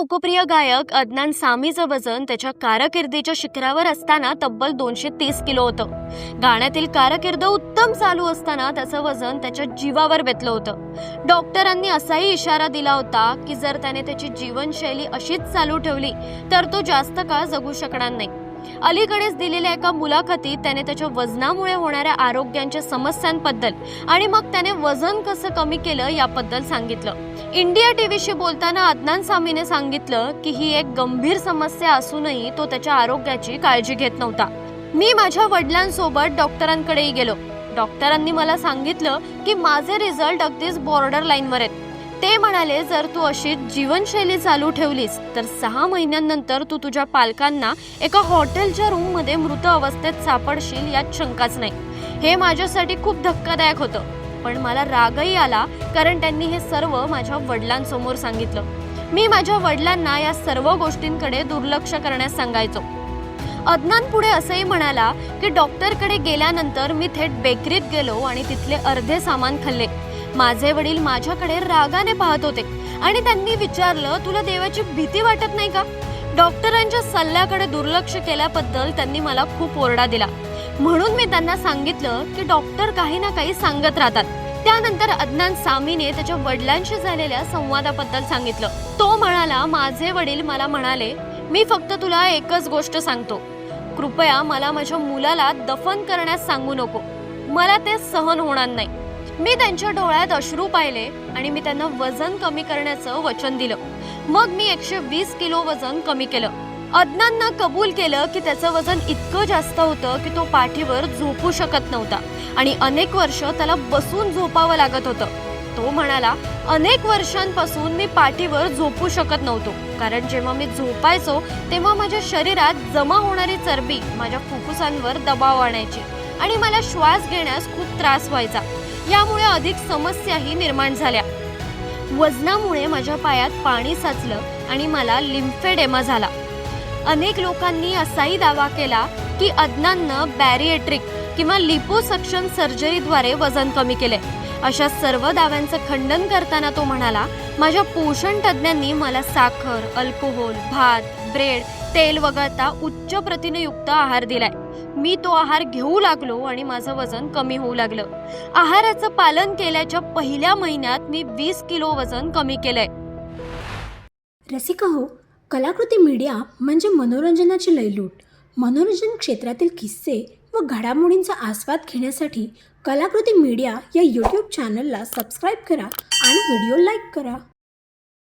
लोकप्रिय गायक अदनान सामीचं वजन त्याच्या कारकिर्दीच्या शिखरावर असताना तब्बल दोनशे तीस किलो होतं. गाण्यातील कारकिर्द उत्तम चालू असताना त्याचं वजन त्याच्या जीवावर बेतलं होतं. डॉक्टरांनी असाही इशारा दिला होता की जर त्याने त्याची जीवनशैली अशीच चालू ठेवली तर तो जास्त काळ जगू शकणार नाही. अलीकडेच दिलेल्या एका मुलाखतीत त्याने त्याच्या वजनामुळे होणाऱ्या आरोग्यांच्या समस्यांबद्दल आणि मग त्याने वजन कसं कमी केलं याबद्दल सांगितलं. इंडिया टीव्हीशी बोलताना अदनान सामीने सांगितलं की ही एक गंभीर समस्या असूनही तो त्याच्या आरोग्याची काळजी घेत नव्हता. मी माझ्या वडिलांसोबत डॉक्टरांकडेही गेलो. डॉक्टरांनी मला सांगितलं की माझे रिझल्ट अगदीच बॉर्डर लाईनवर आहेत. ते म्हणाले जर तू अशी जीवनशैली चालू ठेवलीस तर सहा महिन्यांनंतर तू तुझ्या पालकांना एका हॉटेलच्या रूममध्ये मृत अवस्थेत सापडशील यात शंकाच नाही. हे माझ्यासाठी खूप धक्कादायक होतं. पण मला रागही आला कारण त्यांनी हे सर्व माझ्या वडिलांसमोर सांगितलं. मी माझ्या वडिलांना या सर्व गोष्टींकडे दुर्लक्ष करण्यास सांगायचो. अदनान पुढे असंही म्हणाला की डॉक्टरकडे गेल्यानंतर मी थेट बेकरीत गेलो आणि तिथले अर्धे सामान खाल्ले. माझे वडील माझ्याकडे रागाने पाहत होते आणि त्यांनी विचारलं तुला देवाची भीती वाटत नाही का? डॉक्टरांच्या सल्ल्याकडे दुर्लक्ष केल्याबद्दल त्यांनी मला खूप ओरडा दिला. म्हणून मी त्यांना सांगितलं की डॉक्टर काही ना काही सांगत राहतात. त्यानंतर अदनान सामीने त्याच्या वडिलांशी झालेल्या संवादाबद्दल सांगितलं. तो म्हणाला माझे वडील मला म्हणाले मी फक्त तुला एकच गोष्ट सांगतो. कृपया मला माझ्या मुलाला दफन करण्यास सांगू नको. मला ते सहन होणार नाही. मी त्यांच्या डोळ्यात अश्रू पाहिले आणि मी त्यांना वजन कमी करण्याचं वचन दिलं. मग मी एकशे वीस किलो वजन कमी केलं. अदनाननं कबूल केलं की त्याचं वजन इतकं जास्त होतं की तो पाठीवर झोपू शकत नव्हता आणि अनेक वर्ष त्याला बसून झोपावं लागत होतं. तो म्हणाला अनेक वर्षांपासून मी पाठीवर झोपू शकत नव्हतो. कारण जेव्हा मी झोपायचो तेव्हा माझ्या शरीरात जमा होणारी चरबी माझ्या फुफ्फुसांवर दबाव आणायची आणि मला श्वास घेण्यास खूप त्रास व्हायचा. यामुळे अधिक समस्याही निर्माण झाल्या. वजनामुळे माझ्या पायात पाणी साचलं आणि मला लिम्फेडेमा झाला. अनेक लोकांनी असाही दावा केला की अदनाननं बॅरिएट्रिक किंवा लिपोसक्शन सर्जरीद्वारे वजन कमी केले. अशा सर्व दाव्यांचं खंडन करताना तो म्हणाला माझ्या पोषण तज्ज्ञांनी मला साखर अल्कोहोल भात ब्रेड तेल वगळता उच्च प्रथिनयुक्त आहार दिलाय. मी तो आहार घेऊ लागलो आणि माझं वजन कमी होऊ लागलं. आहाराचं पालन केल्याच्या पहिल्या महिन्यात मी वीस किलो वजन कमी केलंय. रसिका हो कलाकृती मीडिया म्हणजे मनोरंजनाची लयलूट. मनोरंजन क्षेत्रातील किस्से व घडामोडींचा आस्वाद घेण्यासाठी कलाकृती मीडिया या यूट्यूब चॅनलला सबस्क्राईब करा आणि व्हिडिओ लाईक करा.